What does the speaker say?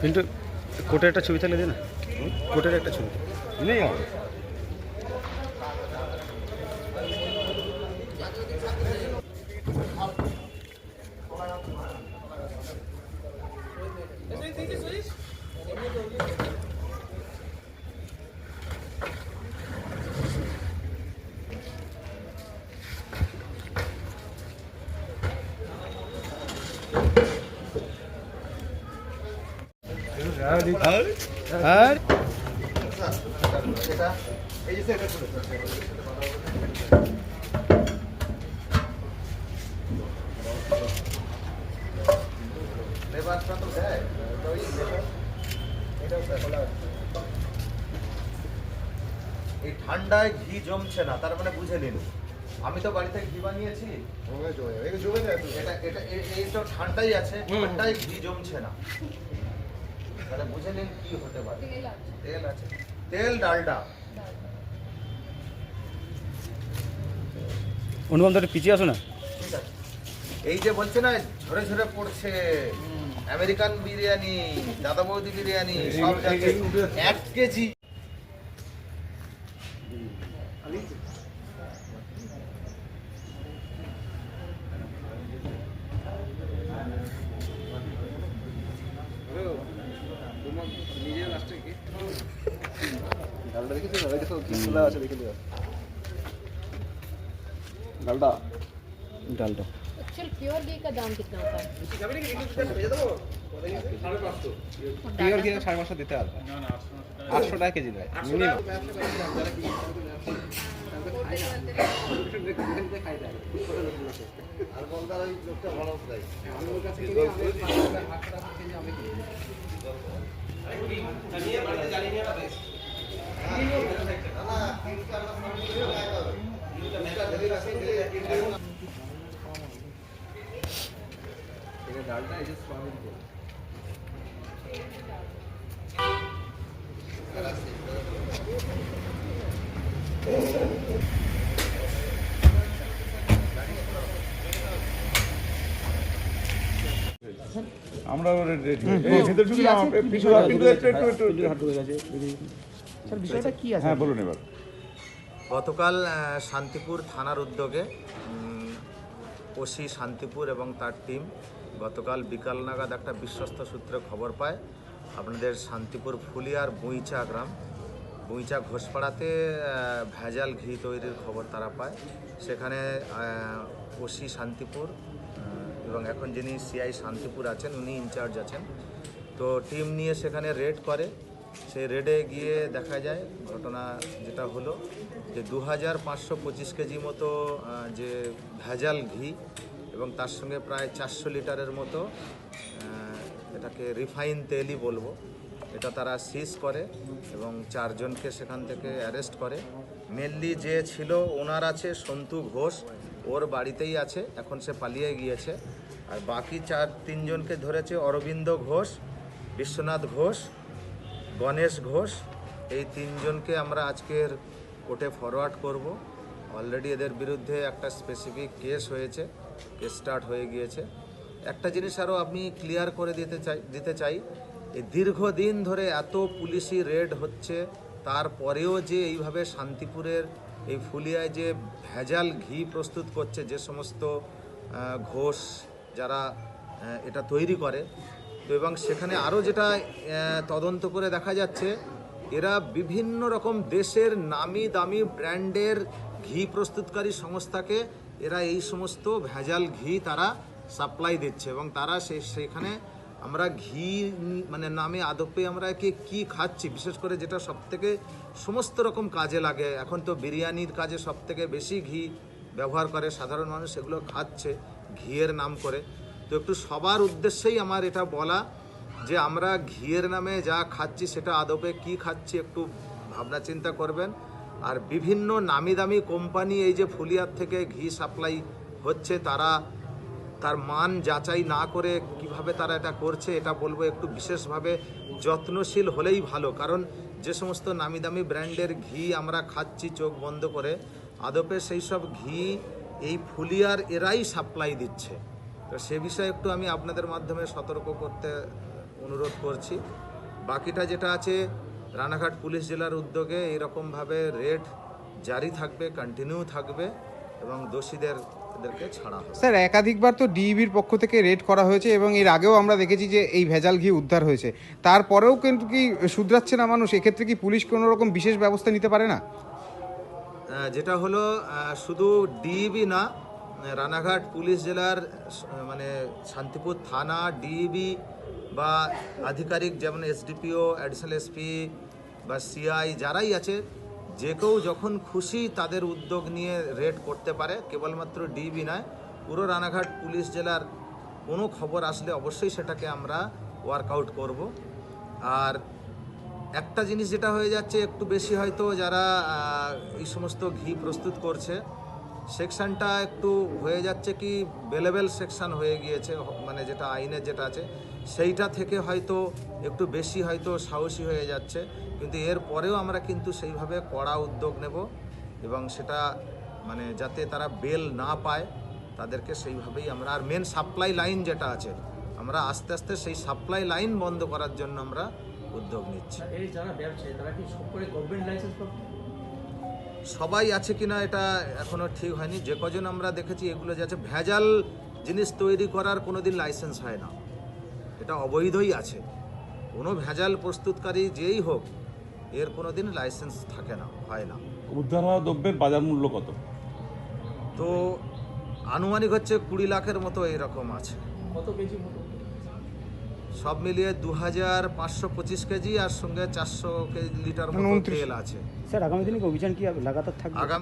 কিন্তু কোটের একটা ছবি থাকলে দে না। কোটের একটা ছবি। নেই আর এই ঠান্ডায় ঘি জমছে না তার মানে বুঝে নিন। আমি তো বাড়িতে ঘি বানিয়েছি। এটা এটা এ- এই তো ঠান্ডাই আছে ঠান্ডায় ঘি জমছে না। তাহলে বুঝে নিন কি হতে পারে। তেল আছে। তেল ডালডা। অনুপম তো পিছিয়ে আসো না? ঠিক আছে। এই যে বলছে না ঝরে ঝরে পড়ছে। আমেরিকান বিরিয়ানি দাদা বৌদি বিরিয়ানি সব এক কেজি। ডালটা দেখেছিস ওই দেখো কি খোলা আছে দেখে নিও ডালটা ডালটা एक्चुअल प्योर घी का दाम कितना होता है পিওর ঘি সাড়ে পাঁচশো দিতে হবে আটশো টাকা কেজি দেয় মিনিমাম ডালটা এই যে সোয়াবিন তেল আমরা রেডি এই ভেতর ঢুকে না, পিছু আর পিছু একটু একটু একটু স্যার বিষয়টা কি আছে। হ্যাঁ বলুন এবার। গতকাল শান্তিপুর থানার উদ্যোগে ওসি শান্তিপুর এবং তার টিম গতকাল বিকাল নাগাদ একটা বিশ্বস্ত সূত্রে খবর পায়। আপনাদের শান্তিপুর ফুলিয়ার বুইচা গ্রাম। বুইচা ঘোষপাড়াতে ভেজাল ঘি তৈরির খবর তারা পায়। সেখানে ওসি শান্তিপুর এবং এখন যিনি সিআই শান্তিপুর আছেন, উনি ইনচার্জ আছেন। তো টিম নিয়ে সেখানে রেড করে। সেই রেডে গিয়ে দেখা যায়, ঘটনা যেটা হলো যে দু হাজার পাঁচশো পঁচিশ কেজি মতো যে ভেজাল ঘি এবং তার সঙ্গে প্রায় চারশো লিটারের মতো এটাকে রিফাইন তেলই বলব, এটা তারা সিজ করে এবং চারজনকে সেখান থেকে অ্যারেস্ট করে। মেনলি যে ছিল, ওনার আছে সন্তু ঘোষ, ওর বাড়িতেই আছে, এখন সে পালিয়ে গিয়েছে। আর বাকি চার, তিনজনকে ধরেছে অরবিন্দ ঘোষ, বিশ্বনাথ ঘোষ, গণেশ ঘোষ। এই তিনজনকে আমরা আজকের কোর্টে ফরওয়ার্ড করব। অলরেডি এদের বিরুদ্ধে একটা স্পেসিফিক কেস হয়েছে কেস স্টার্ট হয়ে গিয়েছে। একটা জিনিস আরও আমি ক্লিয়ার করে দিতে চাই দিতে চাই, এই দীর্ঘদিন ধরে এত পুলিশি রেড হচ্ছে, তারপরেও যে এইভাবে শান্তিপুরের এই ফুলিয়ায় যে ভেজাল ঘি প্রস্তুত করছে, যে সমস্ত ঘোষ যারা এটা তৈরি করে। তো এবং সেখানে আরও যেটা তদন্ত করে দেখা যাচ্ছে, এরা বিভিন্ন রকম দেশের নামি দামি ব্র্যান্ডের ঘি প্রস্তুতকারী সংস্থাকে এরা এই সমস্ত ভেজাল ঘি তারা সাপ্লাই দিচ্ছে এবং তারা সেখানে আমরা ঘি মানে নামে আদপে আমরা কি কি খাচ্ছি, বিশেষ করে যেটা সবথেকে সমস্ত রকম কাজে লাগে। এখন তো বিরিয়ানির কাজে সবথেকে বেশি ঘি ব্যবহার করে, সাধারণ মানুষ সেগুলো খাচ্ছে। ঘিয়ের নাম করে। তো একটু সবার উদ্দেশ্যেই আমার এটা বলা যে আমরা ঘিয়ের নামে যা খাচ্ছি সেটা আদপে কি খাচ্ছি একটু ভাবনা চিন্তা করবেন। আর বিভিন্ন নামি দামি কোম্পানি এই যে ফুলিয়ার থেকে ঘি সাপ্লাই হচ্ছে, তারা তার মান যাচাই না করে কীভাবে তারা এটা করছে, এটা বলব একটু বিশেষভাবে যত্নশীল হলেই ভালো। কারণ যে সমস্ত নামি দামি ব্র্যান্ডের ঘি আমরা খাচ্ছি চোখ বন্ধ করে, আদপে সেই সব ঘি এই ফুলিয়ার এরাই সাপ্লাই দিচ্ছে। তো সে বিষয়ে একটু আমি আপনাদের মাধ্যমে সতর্ক করতে অনুরোধ করছি। বাকিটা যেটা আছে, রানাঘাট পুলিশ জেলার উদ্যোগে এইরকমভাবে রেড জারি থাকবে কন্টিনিউ থাকবে এবং দোষীদের স্যার, একাধিকবার তো ডিইবির পক্ষ থেকে রেড করা হয়েছে এবং এর আগেও আমরা দেখেছি যে এই ভেজাল ঘি উদ্ধার হয়েছে। তারপরেও কিন্তু কি শুধরাচ্ছে না মানুষ? এক্ষেত্রে কি পুলিশ কোনো রকম বিশেষ ব্যবস্থা নিতে পারে না? যেটা হলো শুধু ডিইবি না, রানাঘাট পুলিশ জেলার মানে শান্তিপুর থানা ডিইবি বা আধিকারিক যেমন এসডিপিও অ্যাডিশনাল এসপি বা সিআই যারাই আছে, যে কেউ যখন খুশি তাদের উদ্যোগ নিয়ে রেড করতে পারে, কেবলমাত্র ডিবি নয়, পুরো রানাঘাট পুলিশ জেলার কোনো খবর আসলে অবশ্যই সেটাকে আমরা ওয়ার্কআউট করব। আর একটা জিনিস যেটা হয়ে যাচ্ছে, একটু বেশি হয়তো যারা এই সমস্ত ঘি প্রস্তুত করছে, সেকশানটা একটু হয়ে যাচ্ছে কি বেলেবেল সেকশান হয়ে গিয়েছে মানে যেটা আইনের যেটা আছে, সেইটা থেকে হয়তো একটু বেশি হয়তো সাহসী হয়ে যাচ্ছে। কিন্তু এর পরেও আমরা কিন্তু সেইভাবে কড়া উদ্যোগ নেব এবং সেটা মানে যাতে তারা বেল না পায়, তাদেরকে সেইভাবেই আমরা, আর মেন সাপ্লাই লাইন যেটা আছে, আমরা আস্তে আস্তে সেই সাপ্লাই লাইন বন্ধ করার জন্য আমরা উদ্যোগ নিচ্ছে। এই যারা ব্যবসায়ী তারা কি সব গভর্নমেন্ট লাইসেন্স পাবে? সবাই আছে কিনা এটা এখনও ঠিক হয়নি। যে কজন আমরা দেখেছি এগুলো যে আছে ভেজাল জিনিস তৈরি করার কোনোদিন লাইসেন্স হয় না। এটা অবৈধই আছে। কোনো ভেজাল প্রস্তুতকারী যেই হোক এর কোনোদিন লাইসেন্স থাকে না হয় না। উদ্ধার হওয়া দ্রব্যের বাজার মূল্য কত? তো আনুমানিক হচ্ছে কুড়ি লাখের মতো এইরকম আছে। কত কেজি মতো? সব মিলিয়ে দু হাজার পাঁচশো পঁচিশ কেজি আর সঙ্গে চারশো কেজি লিটার মতো তেল আছে। স্যার আগামী দিনে অভিযান কি লাগাতার থাকবে? আগামী